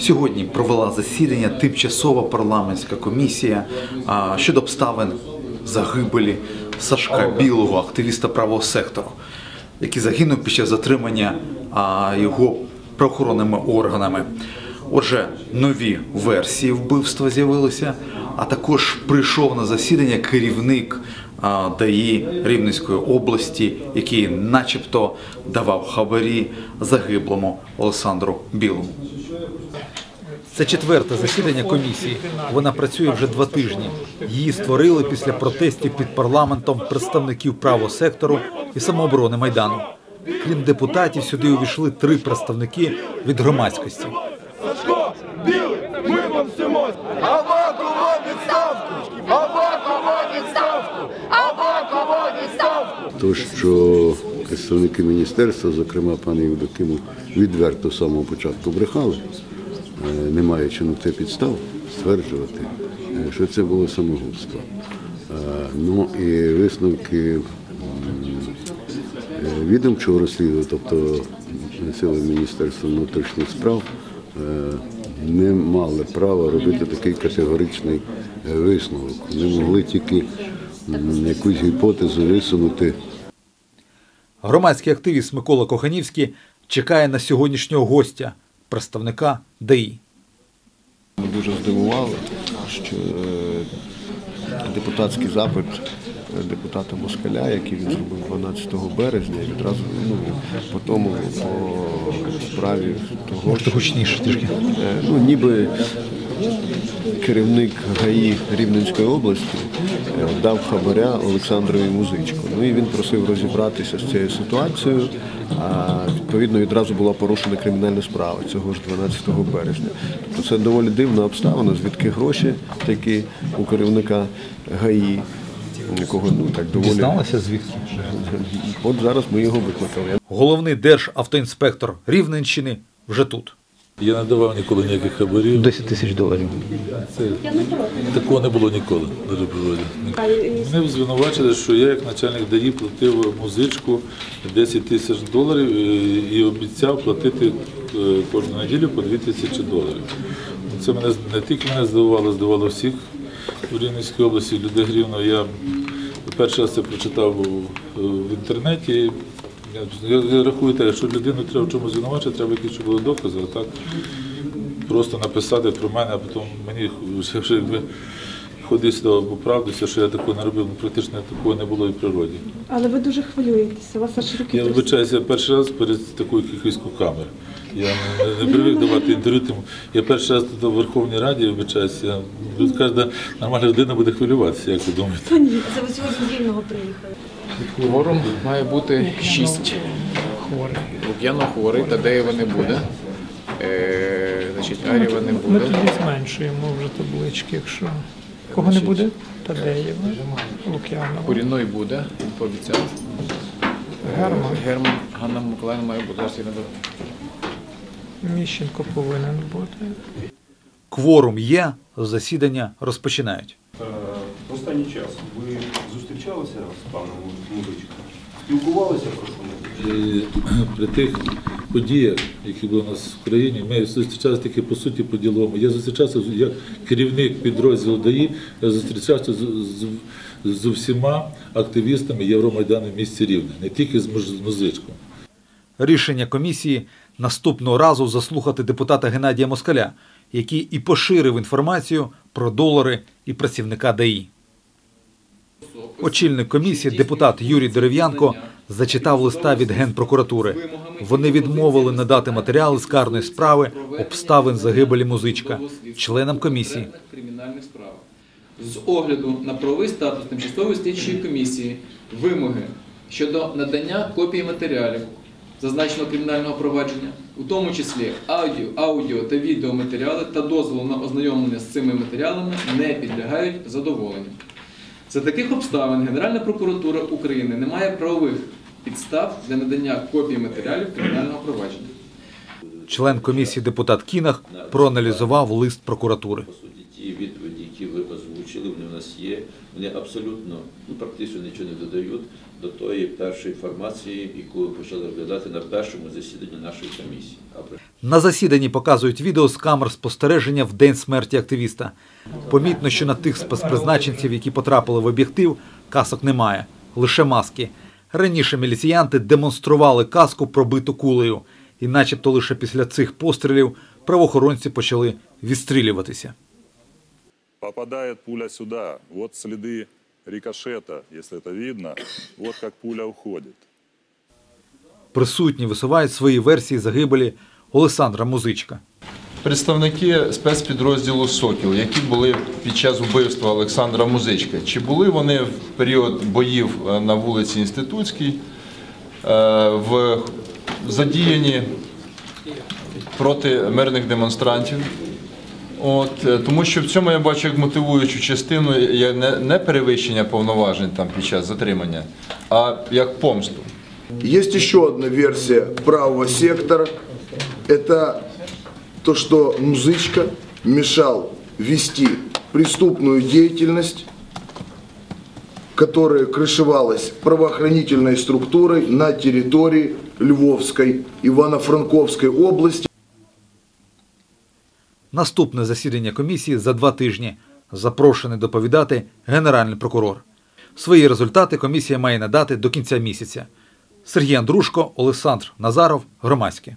Сьогодні провела засідання тимчасова парламентська комісія щодо обставин загибелі Сашка Білого, активіста правого сектору, який загинув під час затримання його правоохоронними органами. Отже, нові версії вбивства з'явилися, а також прийшов на засідання керівник ДАІ Рівненської області, який начебто давав хабарі загиблому Олександру Білому. Це четверте засідання комісії. Вона працює вже два тижні. Її створили після протестів під парламентом представників правого сектору і самооборони майдану. Крім депутатів, сюди увійшли три представники від громадськості. Сашко, білий, ми помстимось! Авакова відставку! Авакова відставку! Авакова відставку! То, що представники міністерства, зокрема пан Євдокимов, відверто з самого початку брехали, не маючи на це підстав стверджувати, е, що це було самогубство. Е, Ну і висновки е, відомчого розслідування, тобто сили Міністерства внутрішніх справ, е, не мали права робити такий категоричний е, висновок. Вони могли тільки якусь гіпотезу висунути. Громадський активіст Микола Коханівський чекає на сьогоднішнього гостя, представника ДАІ. Ми дуже здивували, що е, депутатський запит е, депутата Москаля, який він зробив 12 березня, і відразу ну, по тому по справі того, що, гучніше трішки. е, ну, ніби керівник ГАІ Рівненської області е, дав хабаря Олександрові Музичку. Ну і він просив розібратися з цією ситуацією. А відповідно відразу була порушена кримінальна справа цього ж 12 березня. Тобто це доволі дивна обставина, звідки гроші такі у керівника ГАІ, якого ну так доволі. Дізналися звідки? От зараз ми його викликали. Головний державтоінспектор Рівненщини вже тут. Я не давав ніколи ніяких хабарів. 10 тисяч доларів. Це, такого не було ніколи на природі. Мене звинувачили, що я як начальник ДАІ платив музичку 10 тисяч доларів і обіцяв платити е, кожну неділю по 2 тисячі доларів. Це мене не тільки мене здивувало, здивувало всіх в Рівненській області, людей Рівного. Я перший раз це прочитав в інтернеті. Я, рахую те, що людину треба в чомусь звинувачити, треба якісь щоб були докази, а так просто написати про мене, а потім мені якби ходити сюди оправдатися, що я такого не робив, ну, практично такого не було і в природі. Але ви дуже хвилюєтеся, у вас аж руки Я вибачаюся перший раз перед такою кількістю камер. Я не, не привик давати інтерв'ю, тому я перший раз тут у Верховній Раді вибачаюся. Тут кожна нормальна людина буде хвилюватися, як ви думаєте. Та ні, це ви сьогодні з Рівного приїхали. Кворум має бути 6 хворих. Лук'янов хворий, Тадеєва не буде. Е, значить, Арєва не Ми буде. тоді зменшуємо вже таблички, якщо кого не буде, Тадеєва, Лук'янова, Куріной буде, він пообіцяв. Герман, Герман Ганна Миколаївна має бути. Зараз я не до- Міщенко повинен бути. Кворум є, засідання розпочинають. Е, В останній час ви зустрічалися з паном Музичком? Спілкувалися про що І при тих подіях, які були у нас в країні, ми зустрічалися тільки по суті по діловому. Я зустрічався як керівник підрозділу ДАІ, я зустрічався з, з, з усіма активістами Євромайдану в місті Рівне, не тільки з музичком. Рішення комісії наступного разу заслухати депутата Геннадія Москаля, який і поширив інформацію про долари і працівника ДАІ. Очільник комісії, депутат Юрій Дерев'янко, зачитав листа від Генпрокуратури. Вони відмовили надати матеріали з карної справи обставин загибелі музичка членам комісії. З огляду на правовий статус тимчасової слідчої комісії вимоги щодо надання копії матеріалів зазначеного кримінального провадження, у тому числі аудіо, аудіо та відеоматеріали та дозволу на ознайомлення з цими матеріалами не підлягають задоволенню. За таких обставин Генеральна прокуратура України не має правових підстав для надання копії матеріалів кримінального провадження. Член комісії депутат Кінах проаналізував лист прокуратури. По суті, ті відповіді, які ви озвучили, вони в нас є, вони абсолютно ну, практично нічого не додають до тої першої інформації, яку ми почали розглядати на першому засіданні нашої комісії. На засіданні показують відео з камер спостереження в день смерті активіста. Помітно, що на тих спецпризначенців, які потрапили в об'єктив, касок немає, лише маски. Раніше міліціянти демонстрували каску, пробиту кулею, і начебто лише після цих пострілів правоохоронці почали відстрілюватися. Попадает пуля сюда. Вот следы рикошета, если это видно. Вот как пуля уходит. Присутні висувають свої версії загибелі Олександра Музичка. Представники спецпідрозділу Сокіл, які були під час вбивства Олександра Музичка, чи були вони в період боїв е, на вулиці Інститутській е, в задіяні проти мирних демонстрантів? От, е, тому що в цьому я бачу як мотивуючу частину є не, перевищення повноважень там під час затримання, а як помсту. Есть еще одна версия правого сектора. Это то, что Музычка мешал вести преступную деятельность, которая крышевалась правоохранительной структурой на территории Львовской, Ивано-Франковской области. Наступне засідання комісії за два тижні. Запрошений доповідати генеральний прокурор. Свої результати комісія має надати до кінця місяця. Сергій Андрушко, Олександр Назаров, Громадське.